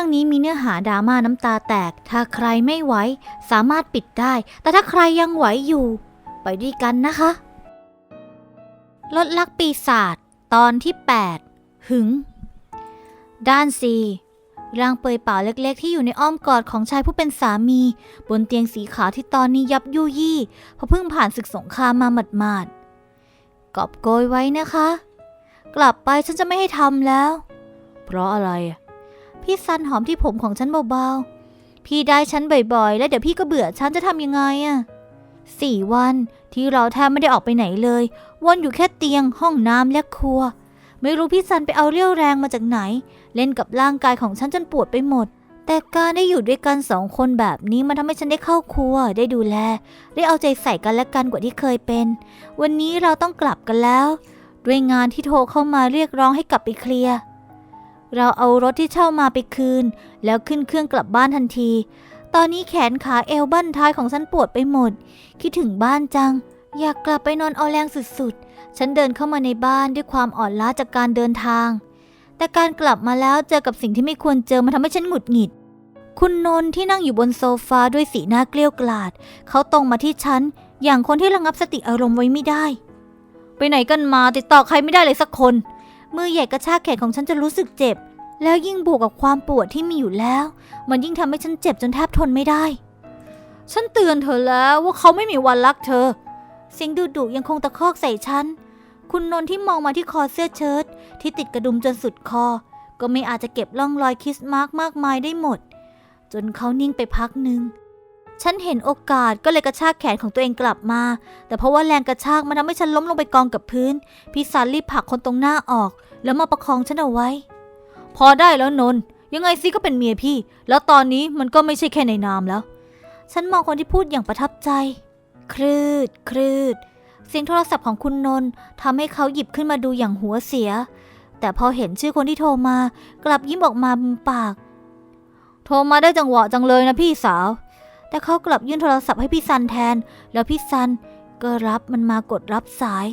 เรื่องนี้มีเนื้อหาดราม่าน้ำตาแตก ถ้าใครไม่ไหวสามารถปิดได้ แต่ถ้าใครยังไหวอยู่ ไปด้วยกันนะคะ ลดลักปีศาจตอนที่ 8 หึง ด้านซีร่างเปยเปล่าเล็กๆ ที่อยู่ในอ้อมกอดของชายผู้เป็นสามี บนเตียงสีขาวที่ตอนนี้ยับยุยี่เพราะเพิ่งผ่านศึกสงครามมาหมาดๆกอบโกยไว้นะคะ กลับไปฉันจะไม่ให้ทำแล้ว เพราะอะไร พี่ซันหอมที่ผมของฉันเบาๆ พี่ได้ฉันบ่อยๆ แล้วเดี๋ยวพี่ก็เบื่อฉันจะทำยังไงอะสี่วันที่เราแทบไม่ได้ออกไปไหนเลย วนอยู่แค่เตียงห้องน้ำและครัว ไม่รู้พี่ซันไปเอาเรี่ยวแรงมาจากไหน เล่นกับร่างกายของฉันจนปวดไปหมด แต่การได้อยู่ด้วยกันสองคนแบบนี้มันทำให้ฉันได้เข้าครัว ได้ดูแล ได้เอาใจใส่กันและกันกว่าที่เคยเป็น วันนี้เราต้องกลับกันแล้ว ด้วยงานที่โทรเข้ามาเรียกร้องให้กลับไปเคลียร์ เราเอารถที่เช่ามาไปคืน แล้วขึ้นเครื่องกลับบ้านทันที ตอนนี้แขนขาเอวบั้นท้ายของฉันปวดไปหมด คิดถึงบ้านจัง อยากกลับไปนอนเอาแรงสุดๆ ฉันเดินเข้ามาในบ้านด้วยความอ่อนล้าจากการเดินทาง แต่การกลับมาแล้วเจอกับสิ่งที่ไม่ควรเจอมันทำให้ฉันหงุดหงิด คุณนนท์ที่นั่งอยู่บนโซฟาด้วยสีหน้าเกลี้ยวกล่อดเขาตรงมาที่ฉันอย่างคนที่ระงับสติอารมณ์ไว้ไม่ได้ ไปไหนกันมาติดต่อใครไม่ได้เลยสักคน มือใหญ่กระชากแขนของฉันจนรู้สึกเจ็บ แล้วยิ่งบวกกับความปวดที่มีอยู่แล้ว มันยิ่งทำให้ฉันเจ็บจนแทบทนไม่ได้ ฉันเตือนเธอแล้วว่าเขาไม่มีวันรักเธอ เสียงดุดุยังคงตะคอกใส่ฉัน คุณนนท์ที่มองมาที่คอเสื้อเชิ้ตที่ติดกระดุมจนสุดคอ ก็ไม่อาจจะเก็บร่องรอยคิสมาร์กมากมายได้หมด จนเขานิ่งไปพักหนึ่ง ฉันเห็นโอกาสก็เลยกระชากแขนของตัวเองกลับมา แต่เพราะว่าแรงกระชากมันทำให้ฉันล้มลงไปกองกับพื้น พี่สารรีบผลักคนตรงหน้าออก แล้วมาประคองฉันเอาไว้ พอได้แล้วนน์ยังไงซิก็เป็นเมียพี่ แล้วตอนนี้มันก็ไม่ใช่แค่ในนามแล้ว ฉันมองคนที่พูดอย่างประทับใจ คลืด คลืด เสียงโทรศัพท์ของคุณนนท์ทำให้เขาหยิบขึ้นมาดูอย่างหัวเสีย แต่พอเห็นชื่อคนที่โทรมา กลับยิ้มออกมามุมปาก โทรมาได้จังหวะจังเลยนะพี่สาว แต่เขากลับยื่นโทรศัพท์ให้พี่ซันแทน แล้วพี่ซันก็รับมันมากดรับสาย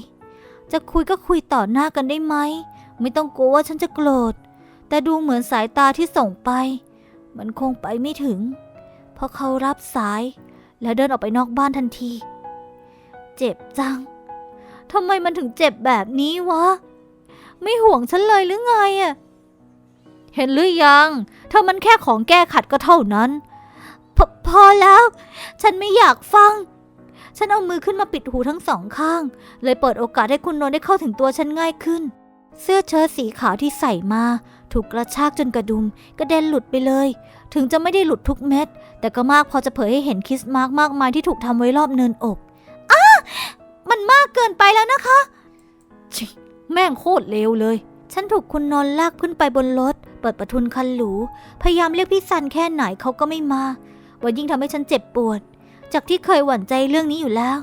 จะคุยก็คุยต่อหน้ากันได้ไหม ไม่ต้องกลัวว่าฉันจะโกรธ แต่ดูเหมือนสายตาที่ส่งไป มันคงไปไม่ถึง เพราะเขารับสาย แล้วเดินออกไปนอกบ้านทันที เจ็บจังทำไมมันถึงเจ็บแบบนี้วะ ไม่ห่วงฉันเลยหรือไงอะเห็นหรือยัง ถ้ามันแค่ของแก้ขัดก็เท่านั้น พอแล้ว ฉันไม่อยากฟัง ฉันเอามือขึ้นมาปิดหูทั้งสองข้าง เลยเปิดโอกาสให้คุณนนท์ได้เข้าถึงตัวฉันง่ายขึ้น เสื้อเชิ้ตสีขาวที่ใส่มา ถูกกระชากจนกระดุมกระเด็นหลุดไปเลย ถึงจะไม่ได้หลุดทุกเม็ด แต่ก็มากพอจะเผยให้เห็นคิสมาร์กมากมายที่ถูกทำไว้รอบเนินอกอ้ามันมากเกินไปแล้วนะคะชิแม่งโคตรเลวเลย ฉันถูกคุณนนท์ลากขึ้นไปบนรถ เปิดประทุนคันหรู พยายามเรียกพี่ซันแค่ไหนเขาก็ไม่มา วันยิ่งทำให้ฉันเจ็บปวด จากที่เคยหวั่นใจเรื่องนี้อยู่แล้ว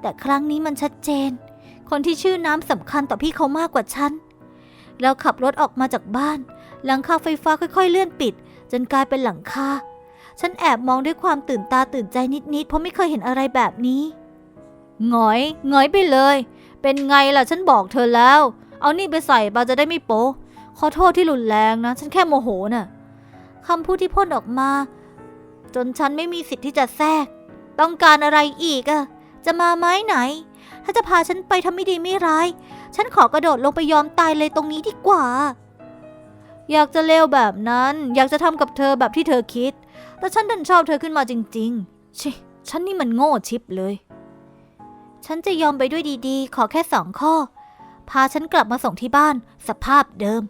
แต่ครั้งนี้มันชัดเจน คนที่ชื่อน้ำสำคัญต่อพี่เขามากกว่าฉันแล้วขับรถออกมาจากบ้าน หลังคาไฟฟ้าค่อยๆเลื่อนปิด จนกลายเป็นหลังคาฉันแอบมองด้วยความตื่นตาตื่นใจนิดๆเพราะไม่เคยเห็นอะไรแบบนี้หงอยหงอยไปเลย เป็นไงล่ะฉันบอกเธอแล้ว เอานี่ไปใส่บาจะได้ไม่โป๊ขอโทษที่รุนแรงนะ ฉันแค่โมโหน่ะคำพูดที่พ่นออกมา จนฉันไม่มีสิทธิ์ที่จะแทรก ต้องการอะไรอีกอะจะมาไม้ไหน ถ้าจะพาฉันไปทำไม่ดีไม่ร้าย ฉันขอกระโดดลงไปยอมตายเลยตรงนี้ดีกว่า อยากจะเลวแบบนั้น อยากจะทำกับเธอแบบที่เธอคิด แต่ฉันดันชอบเธอขึ้นมาจริง ๆ ชิฉันนี่มันโง่ชิบเลย ฉันจะยอมไปด้วยดีๆ ขอแค่สองข้อ พาฉันกลับมาส่งที่บ้าน สภาพเดิม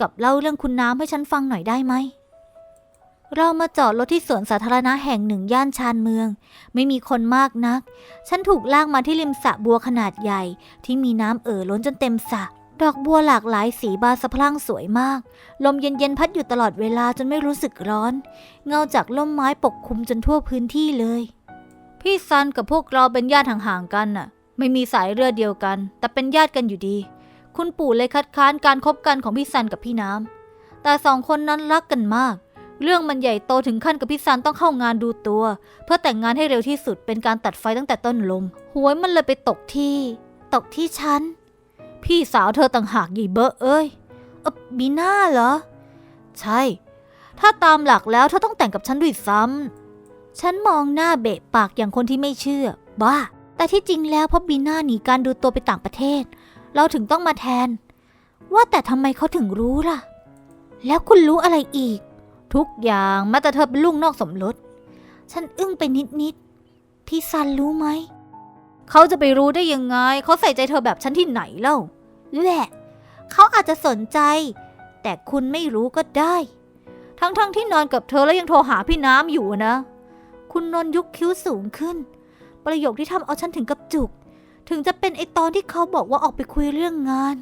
กับเล่าเรื่องคุณน้ำให้ฉันฟังหน่อยได้ไหม เรามาจอดรถที่สวนสาธารณะแห่งหนึ่งย่านชานเมือง ไม่มีคนมากนัก ฉันถูกลากมาที่ริมสระบัวขนาดใหญ่ ที่มีน้ำเอ่อล้นจนเต็มสระดอกบัวหลากหลายสีบานสะพรั่งสวยมาก ลมเย็นๆพัดอยู่ตลอดเวลาจนไม่รู้สึกร้อน เงาจากล่มไม้ปกคลุมจนทั่วพื้นที่เลย พี่ซันกับพวกเราเป็นญาติห่างๆกันน่ะ ไม่มีสายเลือดเดียวกัน แต่เป็นญาติกันอยู่ดี คุณปู่เลยคัดค้านการคบกันของพี่ซันกับพี่น้ำแต่สองคนนั้นรักกันมาก เรื่องมันใหญ่โตถึงขั้นกับพี่ซันต้องเข้างานดูตัว เพื่อแต่งงานให้เร็วที่สุดเป็นการตัดไฟตั้งแต่ต้นลมหวยมันเลยไปตกที่ ตกที่ฉัน พี่สาวเธอต่างหากยี่เบอะเอ้ยเออบีน่าเหรอ ใช่ ถ้าตามหลักแล้วเธอต้องแต่งกับฉันด้วยซ้ำฉันมองหน้าเบะปากอย่างคนที่ไม่เชื่อ บ้า แต่ที่จริงแล้วเพราะบีน่าหนีการดูตัวไปต่างประเทศ เราถึงต้องมาแทน ว่าแต่ทำไมเขาถึงรู้ล่ะ แล้วคุณรู้อะไรอีก ทุกอย่างแม้แต่เธอเป็นลูกนอกสมรส ฉันอึ้งไปนิดๆพี่ซันรู้ไหม เขาจะไปรู้ได้ยังไง เขาใส่ใจเธอแบบฉันที่ไหนเล่าแหละเขาอาจจะสนใจ แต่คุณไม่รู้ก็ได้ ทั้งๆทที่นอนกับเธอแล้วยังโทรหาพี่น้ำอยู่นะ คุณนนยุกคิ้วสูงขึ้น ประโยคที่ทำเอาฉันถึงกับจุก ถึงจะเป็นไอตอนที่เขาบอกว่าออกไปคุยเรื่องงาน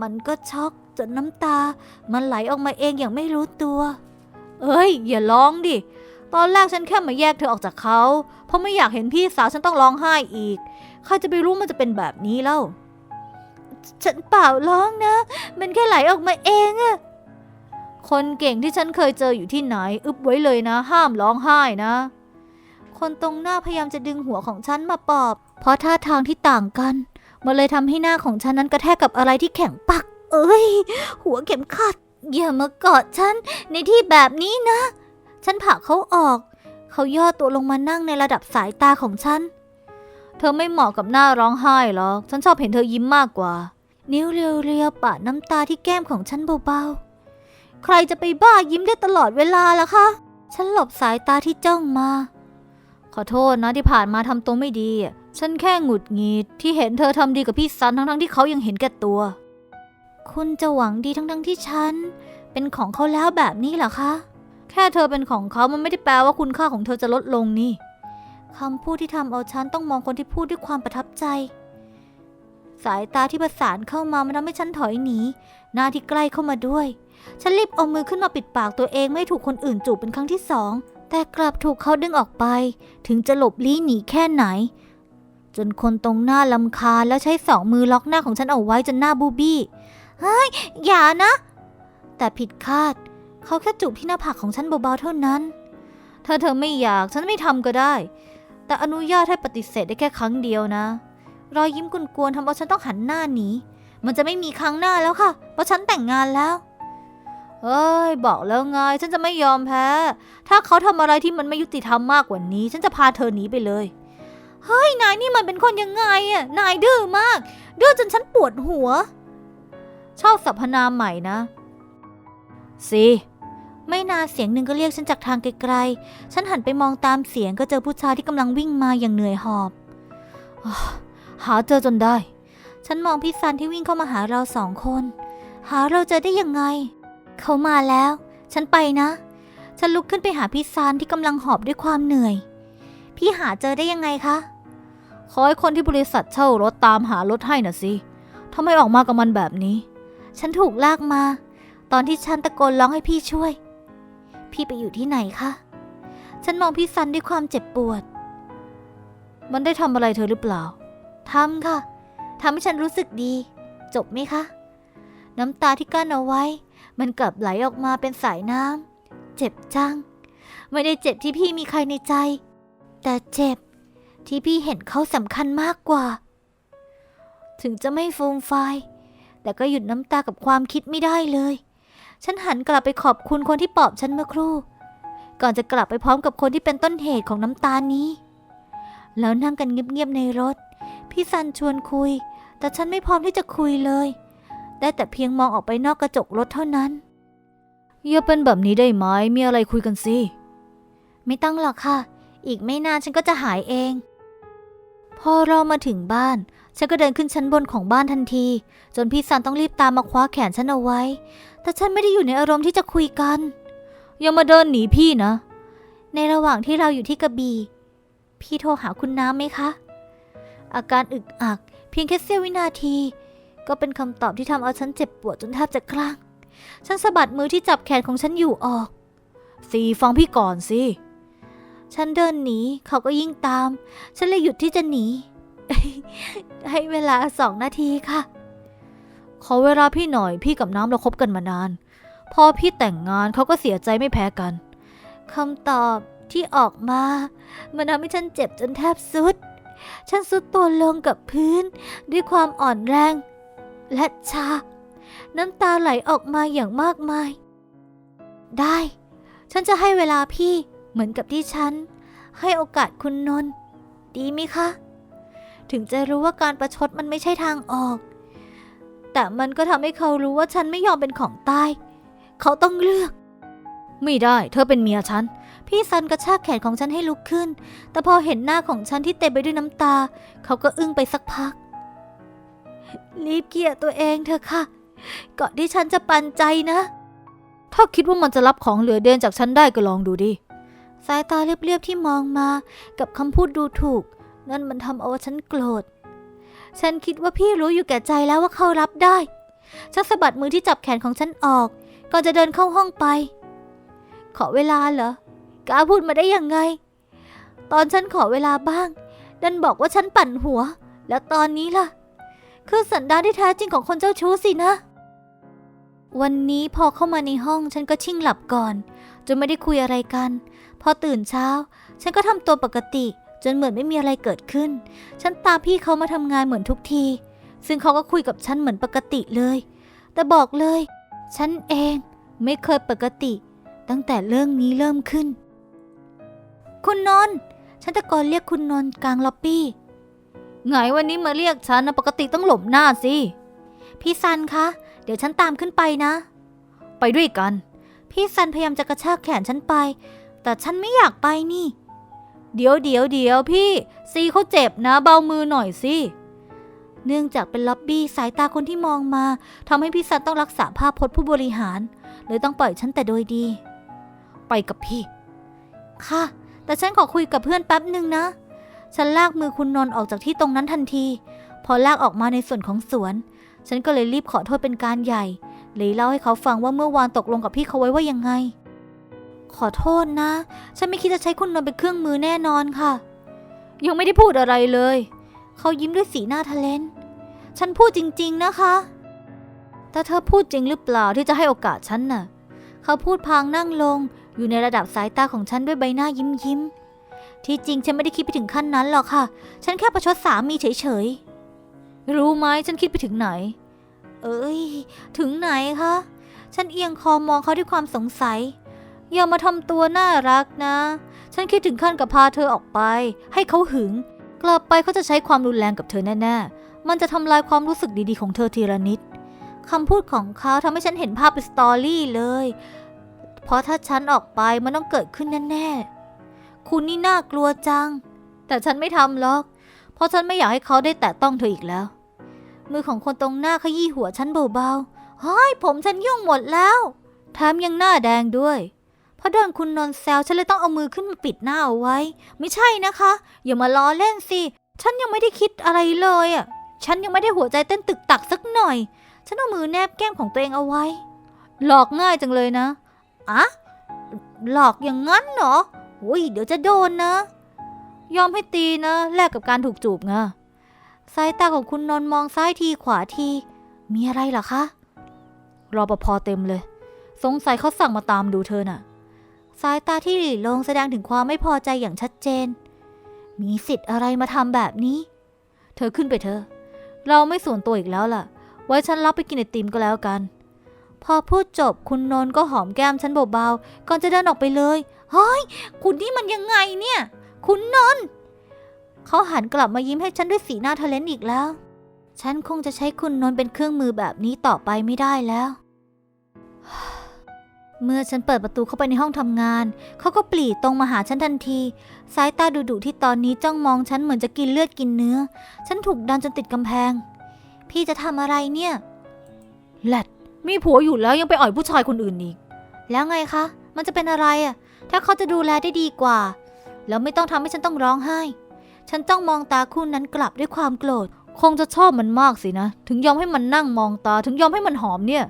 มันก็ช็อกจนน้ำตา มันไหลออกมาเองอย่างไม่รู้ตัว เอ้ย อย่าร้องดิ ตอนแรกฉันแค่มาแยกเธอออกจากเขา เพราะไม่อยากเห็นพี่สาวฉันต้องร้องไห้อีก ใครจะไปรู้มันจะเป็นแบบนี้เล่า ฉันเปล่าร้องนะ มันแค่ไหลออกมาเองอะคนเก่งที่ฉันเคยเจออยู่ที่ไหน อึบไว้เลยนะ ห้ามร้องไห้นะ คนตรงหน้าพยายามจะดึงหัวของฉันมาปอบ เพราะท่าทางที่ต่างกันมันเลยทำให้หน้าของฉันนั้นกระแทกกับอะไรที่แข็งปัก เอ้ย หัวเข็มขัด อย่ามากอดฉันในที่แบบนี้นะ ฉันผลักเขาออก เขาย่อตัวลงมานั่งในระดับสายตาของฉัน เธอไม่เหมาะกับหน้าร้องไห้หรอก ฉันชอบเห็นเธอยิ้มมากกว่า นิ้วเรียวๆปาดน้ำตาที่แก้มของฉันเบาๆ ใครจะไปบ้ายิ้มได้ตลอดเวลาล่ะคะ ฉันหลบสายตาที่จ้องมา ขอโทษนะที่ผ่านมาทำตัวไม่ดี ฉันแค่หงุดหงิดที่เห็นเธอทำดีกับพี่ซันทั้งๆที่เขายังเห็นแก่ตัว คุณจะหวังดีทั้งๆที่ฉัน เป็นของเขาแล้วแบบนี้เหรอคะ แค่เธอเป็นของเขามันไม่ได้แปลว่าคุณค่าของเธอจะลดลงนี่คำพูดที่ทำเอาฉันต้องมองคนที่พูดด้วยความประทับใจ สายตาที่ประสานเข้ามามันทำให้ฉันถอยหนี หน้าที่ใกล้เข้ามาด้วย ฉันรีบเอามือขึ้นมาปิดปากตัวเองไม่ถูกคนอื่นจูบเป็นครั้งที่สองแต่กลับถูกเขาดึงออกไป ถึงจะหลบลี้หนีแค่ไหน จนคนตรงหน้าลำคาแล้วใช้สองมือล็อกหน้าของฉันเอาไว้จนหน้าบูบี้ เฮ้ย อย่านะ แต่ผิดคาด เขาแค่จูบที่หน้าผากของฉันเบาๆเท่านั้น ถ้าเธอไม่อยากฉันไม่ทำก็ได้ แต่อนุญาตให้ปฏิเสธได้แค่ครั้งเดียวนะ รอยยิ้มกวนๆทำเอาฉันต้องหันหน้าหนี มันจะไม่มีครั้งหน้าแล้วค่ะ เพราะฉันแต่งงานแล้ว เอ้ย บอกแล้วไง ฉันจะไม่ยอมแพ้ ถ้าเขาทำอะไรที่มันไม่ยุติธรรมมากกว่านี้ ฉันจะพาเธอหนีไปเลย เฮ้ย นายนี่มันเป็นคนยังไงอะนายดื้อมากดื้อจนฉันปวดหัว ชอบสรรพนามใหม่นะสิไม่นานเสียงหนึ่งก็เรียกฉันจากทางไกลๆ ฉันหันไปมองตามเสียงก็เจอผู้ชายที่กำลังวิ่งมาอย่างเหนื่อยหอบ หาเจอจนได้ ฉันมองพี่ซันที่วิ่งเข้ามาหาเราสองคน หาเราเจอได้ยังไง เขามาแล้ว ฉันไปนะ ฉันลุกขึ้นไปหาพี่ซันที่กำลังหอบด้วยความเหนื่อย พี่หาเจอได้ยังไงคะ ขอให้คนที่บริษัทเช่ารถตามหารถให้น่ะสิทำไมออกมากับมันแบบนี้ ฉันถูกลากมา ตอนที่ฉันตะโกนร้องให้พี่ช่วย พี่ไปอยู่ที่ไหนคะ ฉันมองพี่ซันด้วยความเจ็บปวด มันได้ทำอะไรเธอหรือเปล่าทำค่ะทำให้ฉันรู้สึกดี จบไหมคะ น้ำตาที่กั้นเอาไว้ มันกลับไหลออกมาเป็นสายน้ำเจ็บจัง ไม่ได้เจ็บที่พี่มีใครในใจ แต่เจ็บที่พี่เห็นเขาสำคัญมากกว่า ถึงจะไม่ฟูมไฟาย แต่ก็หยุดน้ำตากับความคิดไม่ได้เลย ฉันหันกลับไปขอบคุณคนที่ปลอบฉันเมื่อครู่ ก่อนจะกลับไปพร้อมกับคนที่เป็นต้นเหตุของน้ำตานี้ แล้วนั่งกันเงียบๆในรถ พี่ซันชวนคุย แต่ฉันไม่พร้อมที่จะคุยเลย ได้แต่เพียงมองออกไปนอกกระจกรถเท่านั้นอย่าเป็นแบบนี้ได้ไหมมีอะไรคุยกันสิไม่ต้องหรอกค่ะ อีกไม่นานฉันก็จะหายเอง พอเรามาถึงบ้าน ฉันก็เดินขึ้นชั้นบนของบ้านทันที จนพี่ซันต้องรีบตามมาคว้าแขนฉันเอาไว้ แต่ฉันไม่ได้อยู่ในอารมณ์ที่จะคุยกัน อย่ามาเดินหนีพี่นะ ในระหว่างที่เราอยู่ที่กระบี่ พี่โทรหาคุณน้ำไหมคะ อาการอึกอัก เพียงแค่เสี้ยววินาที ก็เป็นคำตอบที่ทำเอาฉันเจ็บปวดจนแทบจะคลั่ง ฉันสะบัดมือที่จับแขนของฉันอยู่ออก สีฟังพี่ก่อนสิ ฉันเดินหนีเขาก็ยิ่งตาม ฉันเลยหยุดที่จะหนี ให้เวลาสองนาทีค่ะ ขอเวลาพี่หน่อยพี่กับน้ำเราคบกันมานาน พอพี่แต่งงานเขาก็เสียใจไม่แพ้กันคำตอบที่ออกมา มันทำให้ฉันเจ็บจนแทบสุด ฉันสุดตัวลงกับพื้น ด้วยความอ่อนแรง และชา น้ำตาไหลออกมาอย่างมากมาย ได้ ฉันจะให้เวลาพี่เหมือนกับที่ฉัน ให้โอกาสคุณนนท์ดีไหมคะ ถึงจะรู้ว่าการประชดมันไม่ใช่ทางออก แต่มันก็ทำให้เขารู้ว่าฉันไม่ยอมเป็นของตาย เขาต้องเลือก ไม่ได้ เธอเป็นเมียฉัน พี่ซันกระชากแขนของฉันให้ลุกขึ้น แต่พอเห็นหน้าของฉันที่เต็มไปด้วยน้ำตา เขาก็อึ้งไปสักพัก รีบเกลียตัวเองเถอะค่ะ ก่อนที่ฉันจะปันใจนะ ถ้าคิดว่ามันจะรับของเหลือเดือนจากฉันได้ก็ลองดูดิสายตาเรียบๆที่มองมา กับคำพูดดูถูก นั่นมันทำเอาฉันโกรธ ฉันคิดว่าพี่รู้อยู่แก่ใจแล้วว่าเขารับได้ชักสะบัดมือที่จับแขนของฉันออก ก่อนจะเดินเข้าห้องไป ขอเวลาเหรอกาพูดมาได้ยังไง ตอนฉันขอเวลาบ้าง ดันบอกว่าฉันปั่นหัว แล้วตอนนี้ล่ะ คือสันดานที่แท้จริงของคนเจ้าชู้สินะ วันนี้พอเข้ามาในห้องฉันก็ชิ่งหลับก่อน จนไม่ได้คุยอะไรกัน พอตื่นเช้า ฉันก็ทำตัวปกติ จนเหมือนไม่มีอะไรเกิดขึ้น ฉันตามพี่เขามาทำงานเหมือนทุกที ซึ่งเขาก็คุยกับฉันเหมือนปกติเลย แต่บอกเลย ฉันเองไม่เคยปกติ ตั้งแต่เรื่องนี้เริ่มขึ้น คุณนนท์ฉันตะโกนเรียกคุณนนท์กลางล็อบบี้ไงวันนี้มาเรียกฉันนะปกติต้องหลบหน้าสิ พี่ซันคะ เดี๋ยวฉันตามขึ้นไปนะ ไปด้วยกัน พี่ซันพยายามจะกระชากแขนฉันไป แต่ฉันไม่อยากไปนี่ เดี๋ยวเดี๋ยวเดี๋ยวพี่ซีเขาเจ็บนะเบามือหน่อยสิเนื่องจากเป็นล็อบบี้สายตาคนที่มองมาทำให้พี่ซันต้องรักษาภาพพจน์ผู้บริหารเลยต้องปล่อยฉันแต่โดยดี ไปกับพี่ ค่ะ แต่ฉันขอคุยกับเพื่อนแป๊บหนึ่งนะ ฉันลากมือคุณนนท์ออกจากที่ตรงนั้นทันที พอลากออกมาในส่วนของสวน ฉันก็เลยรีบขอโทษเป็นการใหญ่เลยเล่าให้เขาฟังว่าเมื่อวานตกลงกับพี่เขาไว้ว่ายังไง ขอโทษนะ ฉันไม่คิดจะใช้คุณนนท์เป็นเครื่องมือแน่นอนค่ะ ยังไม่ได้พูดอะไรเลย เขายิ้มด้วยสีหน้าทะเลน ฉันพูดจริง ๆนะคะ แต่เธอพูดจริงหรือเปล่าที่จะให้โอกาสฉันน่ะ เขาพูดพางนั่งลง อยู่ในระดับสายตาของฉันด้วยใบหน้ายิ้มยิ้ม ที่จริงฉันไม่ได้คิดไปถึงขั้นนั้นหรอกค่ะ ฉันแค่ประชดสามีเฉยๆ รู้ไหมฉันคิดไปถึงไหน เอ้ย ถึงไหนคะ ฉันเอียงคอมองเขาด้วยความสงสัย อย่ามาทำตัวน่ารักนะ ฉันคิดถึงขั้นกับพาเธอออกไป ให้เขาหึง กลับไปเขาจะใช้ความรุนแรงกับเธอแน่ๆ มันจะทำลายความรู้สึกดีๆของเธอทีละนิดคำพูดของเขาทำให้ฉันเห็นภาพเป็นสตอรี่เลย เพราะถ้าฉันออกไปมันต้องเกิดขึ้นแน่ๆ คุณนี่น่ากลัวจัง แต่ฉันไม่ทำหรอก เพราะฉันไม่อยากให้เขาได้แตะต้องเธออีกแล้ว มือของคนตรงหน้าขยี้หัวฉันเบาๆเฮ้ยผมฉันยุ่งหมดแล้ว แถมยังหน้าแดงด้วย เพราะโดนคุณนนท์แซวฉันเลยต้องเอามือขึ้นมาปิดหน้าเอาไว้ ไม่ใช่นะคะ อย่ามาล้อเล่นสิ ฉันยังไม่ได้คิดอะไรเลยอะ ฉันยังไม่ได้หัวใจเต้นตึกตักสักหน่อย ฉันเอามือแนบแก้มของตัวเองเอาไว้ หลอกง่ายจังเลยนะอะหลอกอย่างงั้นเหรอโอ้ยเดี๋ยวจะโดนนะ ยอมให้ตีนะ แลกกับการถูกจูบไงสายตาของคุณนนท์มองซ้ายทีขวาที มีอะไรเหรอคะรอปภเต็มเลย สงสัยเขาสั่งมาตามดูเธอน่ะ สายตาที่หลีลงแสดงถึงความไม่พอใจอย่างชัดเจน มีสิทธิ์อะไรมาทำแบบนี้ เธอขึ้นไปเถอะ เราไม่ส่วนตัวอีกแล้วล่ะ ไว้ฉันรับไปกินไอติมก็แล้วกัน พอพูดจบคุณนนท์ก็หอมแก้มฉันเบาๆ ก่อนจะเดินออกไปเลย เฮ้ย คุณนี่มันยังไงเนี่ย คุณนนท์เขาหันกลับมายิ้มให้ฉันด้วยสีหน้าทะเลนอีกแล้ว ฉันคงจะใช้คุณนนท์เป็นเครื่องมือแบบนี้ต่อไปไม่ได้แล้ว เมื่อฉันเปิดประตูเข้าไปในห้องทำงาน เขาก็ปลีตรงมาหาฉันทันที สายตาดุๆที่ตอนนี้จ้องมองฉันเหมือนจะกินเลือดกินเนื้อ ฉันถูกดันจนติดกำแพง พี่จะทำอะไรเนี่ยแลดมีผัวอยู่แล้วยังไปอ่อยผู้ชายคนอื่นอีก แล้วไงคะ มันจะเป็นอะไรอะถ้าเขาจะดูแลได้ดีกว่า แล้วไม่ต้องทำให้ฉันต้องร้องไห้ ฉันต้องมองตาคู่นั้นกลับด้วยความโกรธ คงจะชอบมันมากสินะ ถึงยอมให้มันนั่งมองตา ถึงยอมให้มันหอมเนี่ย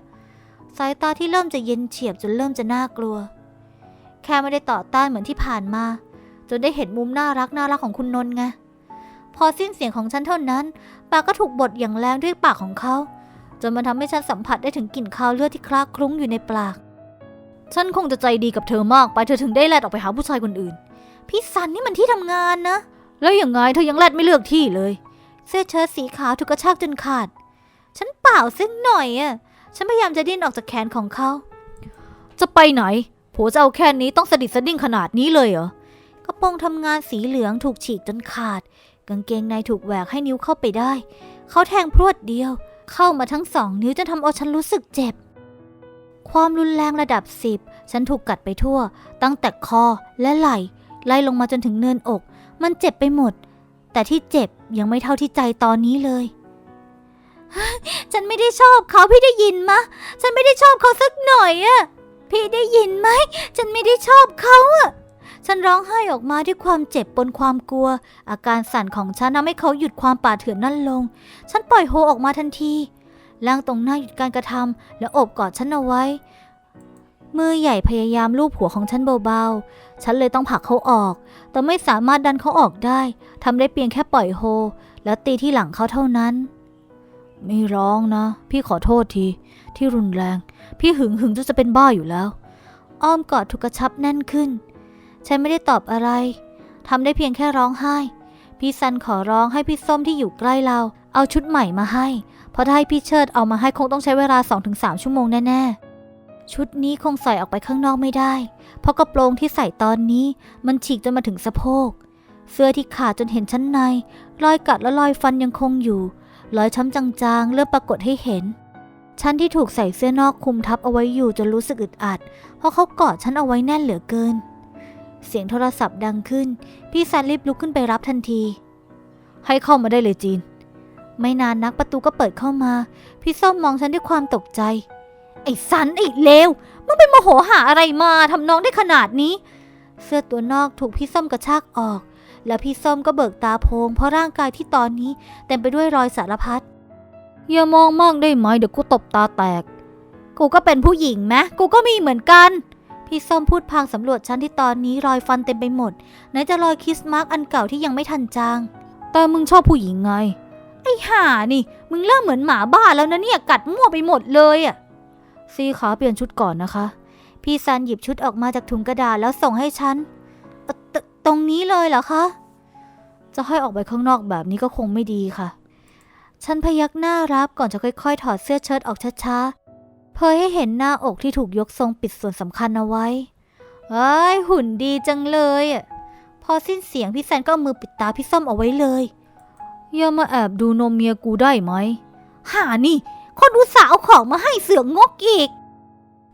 สายตาที่เริ่มจะเย็นเฉียบจนเริ่มจะน่ากลัว แค่ไม่ได้ต่อต้านเหมือนที่ผ่านมา จนได้เห็นมุมน่ารักน่ารักของคุณนนท์ไงพอสิ้นเสียงของฉันเท่านั้น ปากก็ถูกบดอย่างแรงด้วยปากของเขา จนมันทำให้ฉันสัมผัสได้ถึงกลิ่นคาวเลือดที่คลาคลุ้งอยู่ในปาก ฉันคงจะใจดีกับเธอมากไปเธอถึงได้แลดออกไปหาผู้ชายคนอื่น พี่สันนี่มันที่ทำงานนะ แล้วอยังไงเธอยังแลดไม่เลือกที่เลย เสื้อเชิ้ตสีขาวถูกกระชากจนขาด ฉันเปล่าซึ่งหน่อยอะ ฉันพยายามจะดิ้นออกจากแขนของเขา จะไปไหนผผัวจะเอาแค่นี้ต้องสดิดสดิ้งขนาดนี้เลยเหรอ กระโปรงทำงานสีเหลืองถูกฉีกจนขาด กางเกงในถูกแหวกให้นิ้วเข้าไปได้ เขาแทงพรวดเดียว เข้ามาทั้งสองนิ้วจนทำเอาฉันรู้สึกเจ็บ ความรุนแรงระดับสิบ ฉันถูกกัดไปทั่ว ตั้งแต่คอและไหล่ ไล่ลงมาจนถึงเนินอก มันเจ็บไปหมด แต่ที่เจ็บยังไม่เท่าที่ใจตอนนี้เลย ฉันไม่ได้ชอบเขาพี่ได้ยินมะ ฉันไม่ได้ชอบเขาสักหน่อยอะพี่ได้ยินไหม ฉันไม่ได้ชอบเขาอะฉันร้องไห้ออกมาด้วยความเจ็บปนความกลัว อาการสั่นของฉันทำให้เขาหยุดความป่าเถื่อนนั่นลง ฉันปล่อยโฮออกมาทันทีล่างตรงหน้าหยุดการกระทำและโอบกอดฉันเอาไว้ มือใหญ่พยายามลูบหัวของฉันเบาๆ ฉันเลยต้องผลักเขาออก แต่ไม่สามารถดันเขาออกได้ทำได้เพียงแค่ปล่อยโฮ แล้วตีที่หลังเขาเท่านั้น ไม่ร้องนะ พี่ขอโทษที ที่รุนแรง พี่หึงหึงจนจะเป็นบ้าอยู่แล้ว อ้อมกอดถูกกระชับแน่นขึ้น ฉันไม่ได้ตอบอะไรทำได้เพียงแค่ร้องไห้ พี่ซันขอร้องให้พี่ส้มที่อยู่ใกล้เรา เอาชุดใหม่มาให้ เพราะถ้าให้พี่เชิดเอามาให้คงต้องใช้เวลา 2-3 ชั่วโมงแน่ๆ ชุดนี้คงใส่ออกไปข้างนอกไม่ได้ เพราะกระโปรงที่ใส่ตอนนี้ มันฉีกจนมาถึงสะโพก เสื้อที่ขาดจนเห็นชั้นใน รอยกัดและรอยฟันยังคงอยู่ รอยช้ำจางๆ เริ่มปรากฏให้เห็น ฉันที่ถูกใส่เสื้อนอกคลุมทับเอาไว้อยู่จนรู้สึกอึดอัด เพราะเขากอดฉันเอาไว้แน่นเหลือเกิน เสียงโทรศัพท์ดังขึ้น พี่ซันรีบลุกขึ้นไปรับทันที ให้เข้ามาได้เลยจีน ไม่นานนักประตูก็เปิดเข้ามา พี่ส้มมองฉันด้วยความตกใจ ไอ้สันไอ้เลวมึงเป็นโมโหหาอะไรมาทำน้องได้ขนาดนี้ เสื้อตัวนอกถูกพี่ส้มกระชากออก แล้วพี่ส้มก็เบิกตาโพงเพราะร่างกายที่ตอนนี้เต็มไปด้วยรอยสารพัดอย่ามองมากได้ไหมเดี๋ยวกูตบตาแตก กูก็เป็นผู้หญิงไหมกูก็มีเหมือนกัน พี่ส้มพูดพางสำรวจฉันที่ตอนนี้รอยฟันเต็มไปหมดไหนจะรอยคิสมาร์กอันเก่าที่ยังไม่ทันจาง แต่มึงชอบผู้หญิงไง ไอ้ห่านี่ มึงเริ่มเหมือนหมาบ้าแล้วนะเนี่ยกัดมั่วไปหมดเลยอะซีขาเปลี่ยนชุดก่อนนะคะ พี่ซันหยิบชุดออกมาจากถุงกระดาษแล้วส่งให้ฉันเอ่อ ตรงนี้เลยเหรอคะ จะให้ออกไปข้างนอกแบบนี้ก็คงไม่ดีค่ะ ฉันพยักหน้ารับก่อนจะค่อย ๆ ถอดเสื้อเชิ้ตออกช้าๆเพื่อให้เห็นหน้าอกที่ถูกยกทรงปิดส่วนสำคัญเอาไว้เอ้ยหุ่นดีจังเลยอะพอสิ้นเสียงพี่แซนก็เอามือปิดตาพี่ส้มเอาไว้เลย อย่ามาแอบดูนมเมียกูได้ไหม หานี่ คนอุตส่าห์เอาของมาให้เสือกงกอีก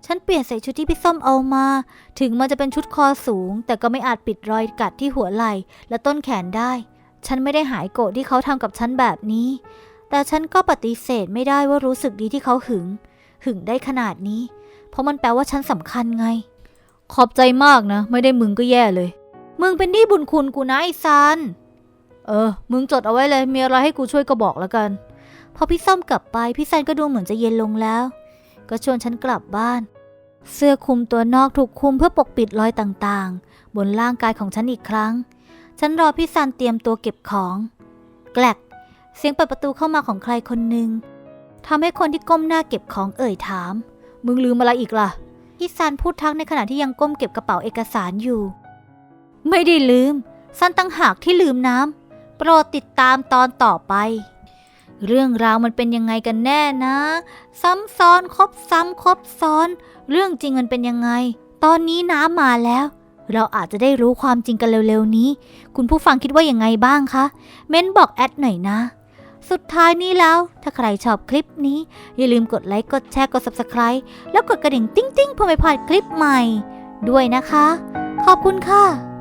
ฉันเปลี่ยนใส่ชุดที่พี่ส้มเอามา ถึงมันจะเป็นชุดคอสูง แต่ก็ไม่อาจปิดรอยกัดที่หัวไหล่และต้นแขนได้ ฉันไม่ได้หายโกรธที่เขาทำกับฉันแบบนี้ แต่ฉันก็ปฏิเสธไม่ได้ว่ารู้สึกดีที่เขาหึง หึงได้ขนาดนี้ เพราะมันแปลว่าฉันสำคัญไง ขอบใจมากนะ ไม่ได้มึงก็แย่เลย มึงเป็นหนี้บุญคุณกูนะไอ้ซัน เออ มึงจดเอาไว้เลย มีอะไรให้กูช่วยก็บอกแล้วกัน พอพี่ส้มกลับไป พี่ซันก็ดูเหมือนจะเย็นลงแล้ว ก็ชวนฉันกลับบ้าน เสื้อคลุมตัวนอกถูกคลุมเพื่อปกปิดรอยต่างๆ บนร่างกายของฉันอีกครั้ง ฉันรอพี่ซันเตรียมตัวเก็บของ แกลกเสียงเปิดประตูเข้ามาของใครคนหนึ่งทำให้คนที่ก้มหน้าเก็บของเอ่ยถาม มึงลืมอะไรอีกล่ะ พี่ซันพูดทักในขณะที่ยังก้มเก็บกระเป๋าเอกสารอยู่ ไม่ได้ลืมซันตั้งหากที่ลืมน้ำโปรดติดตามตอนต่อไป เรื่องราวมันเป็นยังไงกันแน่นะ ซ้ำซ้อนครบซ้ำครบซ้อน เรื่องจริงมันเป็นยังไง ตอนนี้น้ำมาแล้ว เราอาจจะได้รู้ความจริงกันเร็วๆนี้ คุณผู้ฟังคิดว่ายังไงบ้างคะ เม้นบอกแอดหน่อยนะ สุดท้ายนี้แล้ว ถ้าใครชอบคลิปนี้ อย่าลืมกดไลค์กดแชร์กด Subscribe แล้วกดกระดิ่งติ้งๆเพื่อไม่พลาดคลิปใหม่ ด้วยนะคะ ขอบคุณค่ะ